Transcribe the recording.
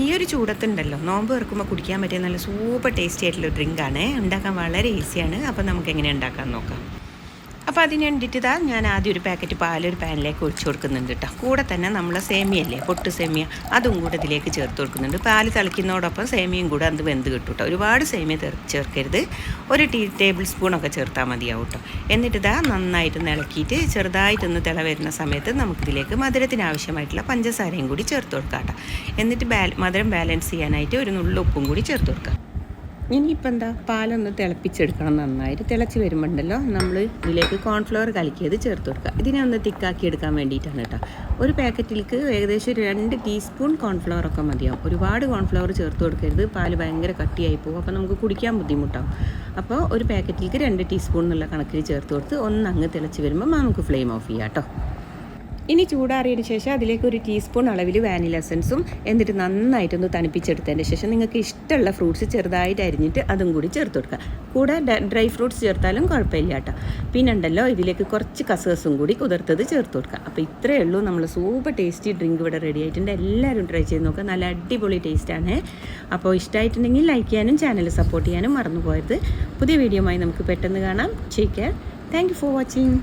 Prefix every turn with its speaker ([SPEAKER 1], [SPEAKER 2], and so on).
[SPEAKER 1] ഈ ഒരു ചൂടത്തുണ്ടല്ലോ. നോമ്പ് തുറക്കുമ്പോൾ കുടിക്കാൻ പറ്റിയ നല്ല സൂപ്പർ ടേസ്റ്റി ആയിട്ടുള്ള ഡ്രിങ്കാണ് ഉണ്ടാക്കാൻ വളരെ ഈസിയാണ് അപ്പോൾ നമുക്ക് എങ്ങനെ ഉണ്ടാക്കാൻ നോക്കാം. അപ്പോൾ അതിന് വേണ്ടിയിട്ട് ഇതാ ഞാൻ ആദ്യം ഒരു പാക്കറ്റ് പാൽ ഒരു പാനിലേക്ക് ഒഴിച്ചു കൊടുക്കുന്നുണ്ട് കേട്ടോ കൂടെ തന്നെ നമ്മൾ സേമിയല്ലേ പൊട്ട് സേമിയ അതും കൂടെ ഇതിലേക്ക് ചേർത്ത് കൊടുക്കുന്നുണ്ട്. പാൽ തിളയ്ക്കുന്നതോടൊപ്പം സേമിയയും കൂടെ അത് വെന്ത് കിട്ടും കേട്ടോ ഒരുപാട് സേമിയ ചേർക്കരുത്. ഒരു ടീ ടേബിൾ സ്പൂണൊക്കെ ചേർത്താൽ മതിയാവും കേട്ടോ എന്നിട്ട് ഇതാ നന്നായിട്ട് ഇളക്കിയിട്ട് ചെറുതായിട്ടൊന്ന് തിള വരുന്ന സമയത്ത് നമുക്കിതിലേക്ക് മധുരത്തിന് ആവശ്യമായിട്ടുള്ള പഞ്ചസാരയും കൂടി ചേർത്ത് കൊടുക്കാം കേട്ടോ എന്നിട്ട് മധുരം ബാലൻസ് ചെയ്യാനായിട്ട് ഒരു നുള്ളുപ്പും കൂടി ചേർത്ത് കൊടുക്കാം. ഇനിയിപ്പോൾ എന്താ പാലൊന്ന് തിളപ്പിച്ചെടുക്കണം നന്നായിട്ട്. തിളച്ച് വരുമ്പോണ്ടല്ലോ നമ്മൾ ഇതിലേക്ക് കോൺഫ്ലവർ കലക്കിയത് ചേർത്ത് കൊടുക്കുക. ഇതിനെ ഒന്ന് തിക്കാക്കി എടുക്കാൻ വേണ്ടിയിട്ടാണ് കേട്ടോ. ഒരു പാക്കറ്റിലേക്ക് ഏകദേശം ഒരു രണ്ട് ടീസ്പൂൺ കോൺഫ്ലവർ ഒക്കെ മതിയാവും. ഒരുപാട് കോൺഫ്ലവർ ചേർത്ത് കൊടുക്കരുത്. പാൽ ഭയങ്കര കട്ടിയായി പോകും. അപ്പോൾ നമുക്ക് കുടിക്കാൻ ബുദ്ധിമുട്ടാവും. അപ്പോൾ ഒരു പാക്കറ്റിലേക്ക് രണ്ട് ടീസ്പൂൺ എന്നുള്ള കണക്കിൽ ചേർത്ത് കൊടുത്ത് ഒന്ന് അങ്ങ് തിളച്ച് വരുമ്പോൾ നമുക്ക് ഫ്ലെയിം ഓഫ് ചെയ്യാം കേട്ടോ. ഇനി ചൂടാറിയതിന് ശേഷം അതിലേക്ക് ഒരു ടീസ്പൂൺ അളവിൽ വാനില എസൻസും എന്നിട്ട് നന്നായിട്ടൊന്ന് തണുപ്പിച്ചെടുത്തതിന് ശേഷം നിങ്ങൾക്ക് ഇഷ്ടമുള്ള ഫ്രൂട്ട്സ് ചെറുതായിട്ട് അരിഞ്ഞിട്ട് അതും കൂടി ചേർത്ത് കൊടുക്കുക. കൂടെ ഡ്രൈ ഫ്രൂട്ട്സ് ചേർത്താലും കുഴപ്പമില്ല കേട്ടോ. പിന്നെ ഉണ്ടല്ലോ ഇതിലേക്ക് കുറച്ച് കസകസും കൂടി കുതിർത്തത് ചേർത്ത് കൊടുക്കുക. അപ്പോൾ ഇത്രയേ ഉള്ളൂ. നമ്മൾ സൂപ്പർ ടേസ്റ്റി ഡ്രിങ്ക് ഇവിടെ റെഡി ആയിട്ടുണ്ട്. എല്ലാവരും ട്രൈ ചെയ്ത് നോക്കുക നല്ല അടിപൊളി ടേസ്റ്റാണ് അപ്പോൾ ഇഷ്ടമായിട്ടുണ്ടെങ്കിൽ ലൈക്ക് ചെയ്യാനും ചാനൽ സപ്പോർട്ട് ചെയ്യാനും മറന്നു പോയത് പുതിയ വീഡിയോയുമായി നമുക്ക് പെട്ടെന്ന് കാണാം. Take care thank for watching